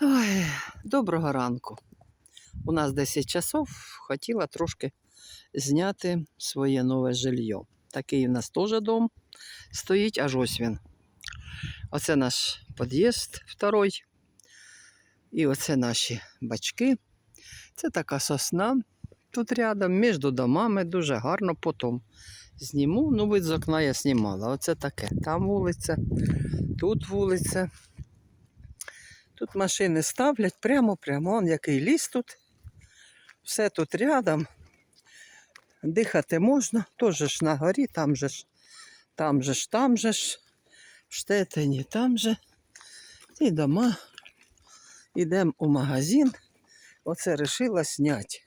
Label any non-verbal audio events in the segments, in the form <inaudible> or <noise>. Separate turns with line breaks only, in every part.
Ой, доброго ранку. У нас 10 часов. Хотіла трошки зняти своє нове жилье. Такий у нас теж дом стоїть, аж ось він. Оце наш під'їзд второй. І оце наші бачки. Це така сосна тут рядом, між домами, дуже гарно потім зніму. Ну, вид з окна я знімала. Оце таке. Там вулиця, тут вулиця. Тут машини ставлять прямо-прямо. Он який ліс тут. Все тут рядом. Дихати можна. Теж ж на горі, там же ж, там же ж, там же ж. В Штетині там же. І дома. Йдемо у магазин. Оце вирішила зняти.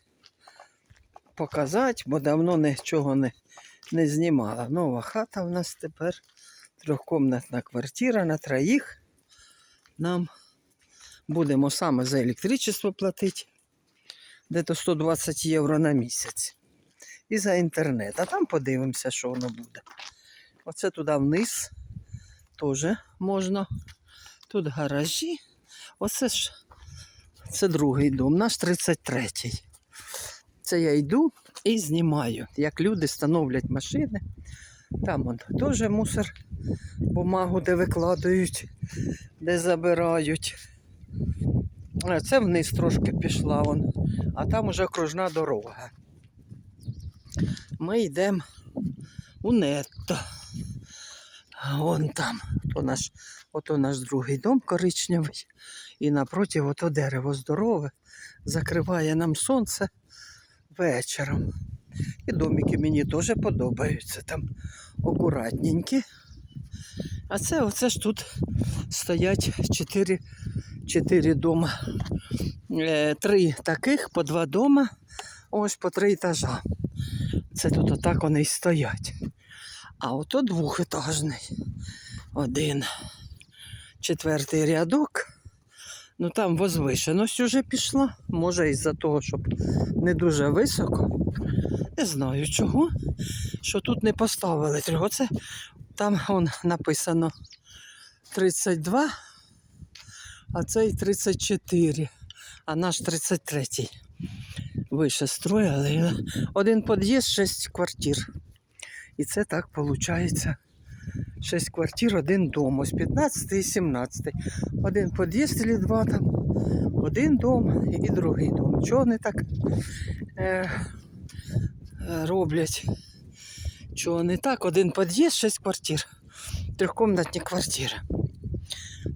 Показати, бо давно нічого не, не знімала. Нова хата в нас тепер. Трьохкомнатна квартира на троїх. Нам будемо саме за електричество платити. Десь 120 євро на місяць. І за інтернет. А там подивимося, що воно буде. Оце туди вниз теж можна. Тут гаражі. Оце ж це другий дом, наш 33-й. Це я йду і знімаю, як люди становлять машини. Там он теж мусор, бумагу, де викладають, де забирають. Е, Це вниз трошки пішла вон, а там уже окружна дорога. Ми йдемо у нетто. Вон там. То наш, ото наш другий дом коричневий. І напроти ото дерево здорове. Закриває нам сонце вечором. І домики мені теж подобаються. Там акуратненькі. А це оце ж тут стоять чотири, чотири дома. Е, три таких по два дома, ось по три етажа. Це тут отак вони й стоять. А ото двохетажний. Один. Четвертий рядок. Ну там возвишеність вже пішла. Може із-за того, щоб не дуже високо. Не знаю чого. Що тут не поставили трьох. Там он, написано 32, а цей 34, а наш 33. Вище строїли. Один під'їзд, 6 квартир. І це так виходить. 6 квартир, один дом. Ось 15 і 17. Один під'їзд і два там. Один дом і другий дом. Чого вони так е, е, роблять? Чого не так? Один під'їзд, 6 квартир. Трьохкомнатні квартири.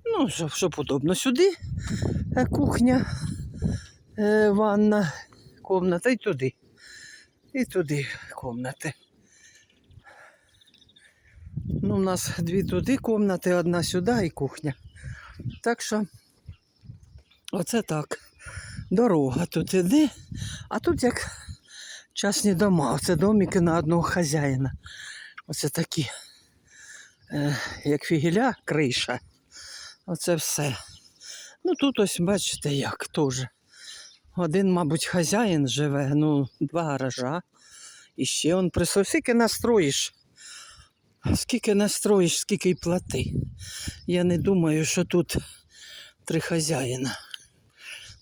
Ну, щоб, щоб удобно. Сюди е, кухня, е, ванна, комната і туди. І туди комнати. Ну, у нас дві туди комнати, одна сюди і кухня. Так що, оце так. Дорога тут іде, а тут як частні дома. Оце домики на одного хазяїна. Оце такі, е, як фігеля, криша. Оце все. Ну тут ось бачите як теж. Один, мабуть, хазяїн живе, ну, два гаража. І ще он присов. Скільки настроїш? Скільки настроїш, скільки й плати. Я не думаю, що тут три хазяїна.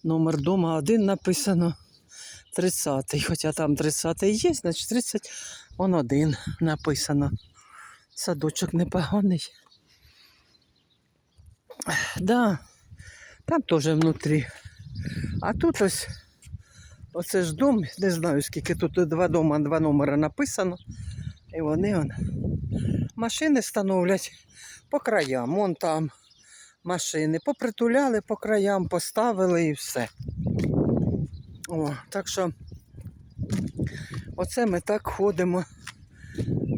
Номер дома один написано 30-й. Хоча там 30-й є, значить 30 он один написано. Садочок непоганий. Да, там теж внутрі. А тут ось оце ж дом, не знаю скільки тут два дома, два номера написано. І вони он, машини становлять по краям. Вон там машини. Попритуляли по краям, поставили і все. О, так що оце ми так ходимо.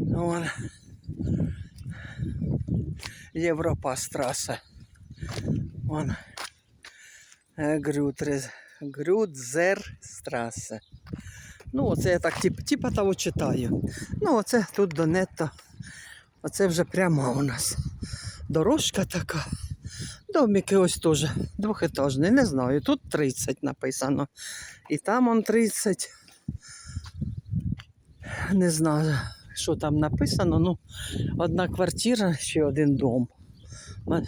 Вон. Європас траса. Вон. Е, Грютрез. Грюдзерстрасе. Ну, оце я так тип, типа того читаю. Ну, оце тут до нетто. Оце вже прямо у нас. Дорожка така. Домики ось теж двохетажний, не знаю. Тут 30 написано. І там он 30. Не знаю, що там написано. Ну, одна квартира, ще один дом.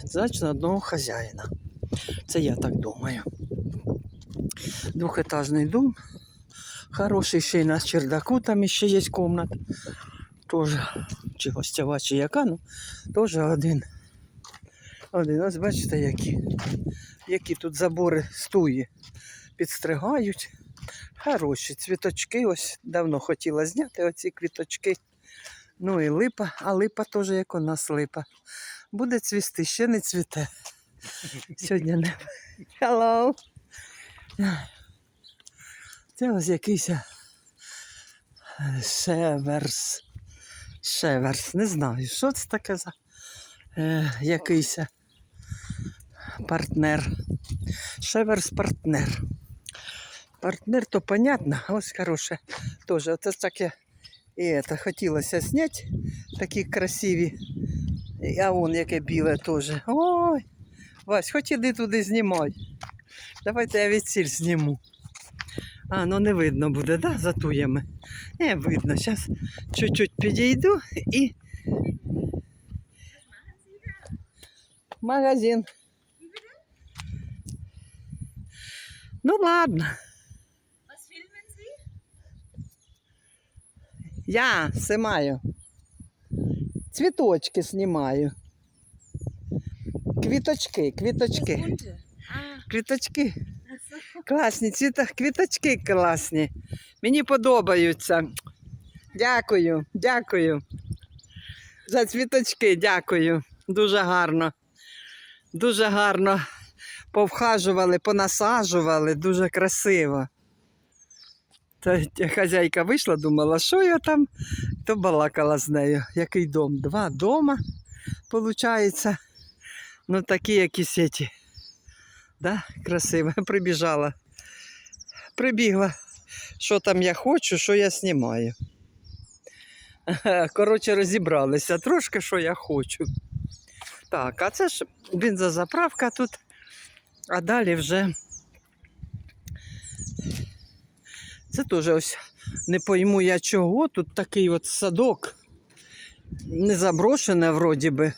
Значить, одного хазяїна. Це я так думаю. Двухэтажний дом. Хороший ще й на чердаку, там ще є комната. Тоже, чи гостєва, чи яка, ну, теж один. Один. Ось бачите, які, які тут забори стуї підстригають. Хороші цвіточки. Ось давно хотіла зняти оці квіточки. Ну і липа, а липа теж як у нас липа. Буде цвісти, ще не цвіте. <laughs> Сьогодні не. Hello. Це ось якийсь е, шеверс. Шеверс. Не знаю, що це таке за е, якийсь партнер. Шеверс партнер. Партнер то понятно, ось хороше. Тоже оце таке і это, хотілося зняти такі красиві. А вон яке біле теж. Ой, Вась, хоч іди туди знімай. Давайте я відсіль зніму. А, ну не видно буде, да, за туями? Не видно. Зараз чуть-чуть підійду і. Магазин. Ну ладно.
Was filmen Sie?
Я знімаю. Цвіточки знімаю. Квіточки, квіточки. Квіточки. Класні, цвіта, квіточки класні. Мені подобаються. Дякую, дякую. За цвіточки, дякую. Дуже гарно. Дуже гарно повхажували, понасаджували, дуже красиво. Та хазяйка вийшла, думала, що я там, то балакала з нею. Який дом? Два дома, виходить. Ну, такі якісь ці. Да? Красиво. <laughs> Прибіжала. Прибігла. Що там я хочу, що я знімаю. <laughs> Коротше, розібралися трошки, що я хочу. Так, а це ж бензозаправка тут. А далі вже. Це теж ось не пойму я чого. Тут такий от садок. Не заброшене, вроді би.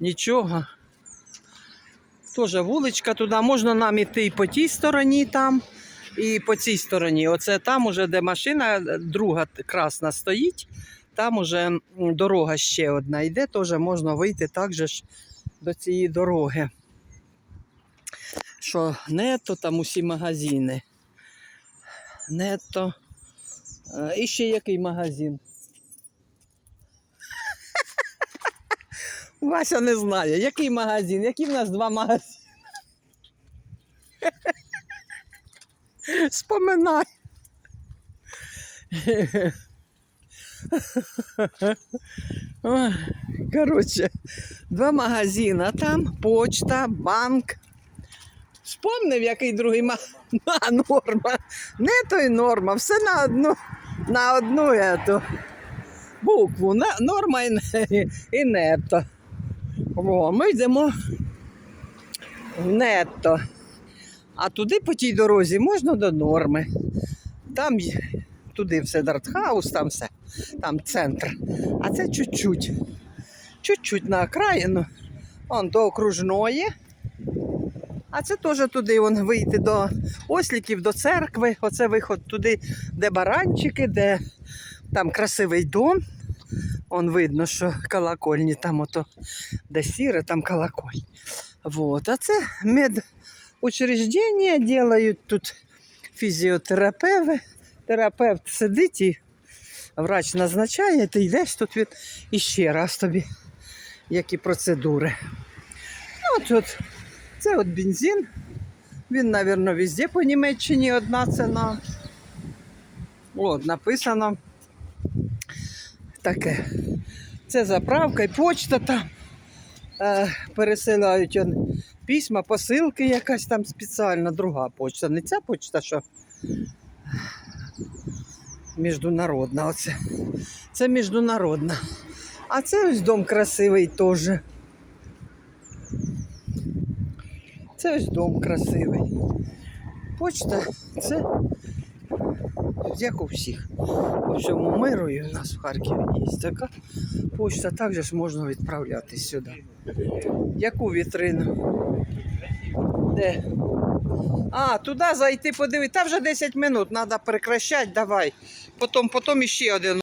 Нічого. Теж вуличка туди. Можна нам іти і по тій стороні там, і по цій стороні. Оце там уже, де машина, друга красна стоїть, там уже дорога ще одна йде, теж можна вийти так же ж до цієї дороги. Що нето, там усі магазини. Нето. Е, І ще який магазин? <laughs> Вася не знає, який магазин, які в нас два магазини. <laughs> Споминай. <laughs> Ой, Коротше, два магазини, там почта, банк. Вспомнив, який другий магазин. А, норма. Не той норма, все на одну, на одну ету букву. На, норма і, і нетто. О, ми йдемо в нетто. А туди по тій дорозі можна до норми. Там туди все Дартхаус, там все, там центр. А це чуть-чуть. Чуть-чуть на окраїну. Вон до окружної. А це теж туди вон, вийти до осліків, до церкви. Оце виход туди, де баранчики, де там красивий дом. Он видно, що колокольні там ото, де сіре, там колокольні. Вот. А це медучреждення делають тут фізіотерапевти. Терапевт сидить і врач назначає, ти йдеш тут від і ще раз тобі, які процедури. Ну, от, от, це от бензин. Він, мабуть, везде по Німеччині одна ціна. От, написано таке. Це заправка і почта там. Е, пересилають он, письма, посилки якась там спеціальна, друга почта. Не ця почта, що міжнародна. Оце. Це міжнародна. А це ось дом красивий теж. Це ось дом красивий. Почта це як у всіх. По всьому миру і у нас в Харкові є така почта, також можна відправляти сюди. Яку вітрину? Де? А, туди зайти подивитися. Та вже 10 минут, треба прекращати, давай. Потім, потім іще один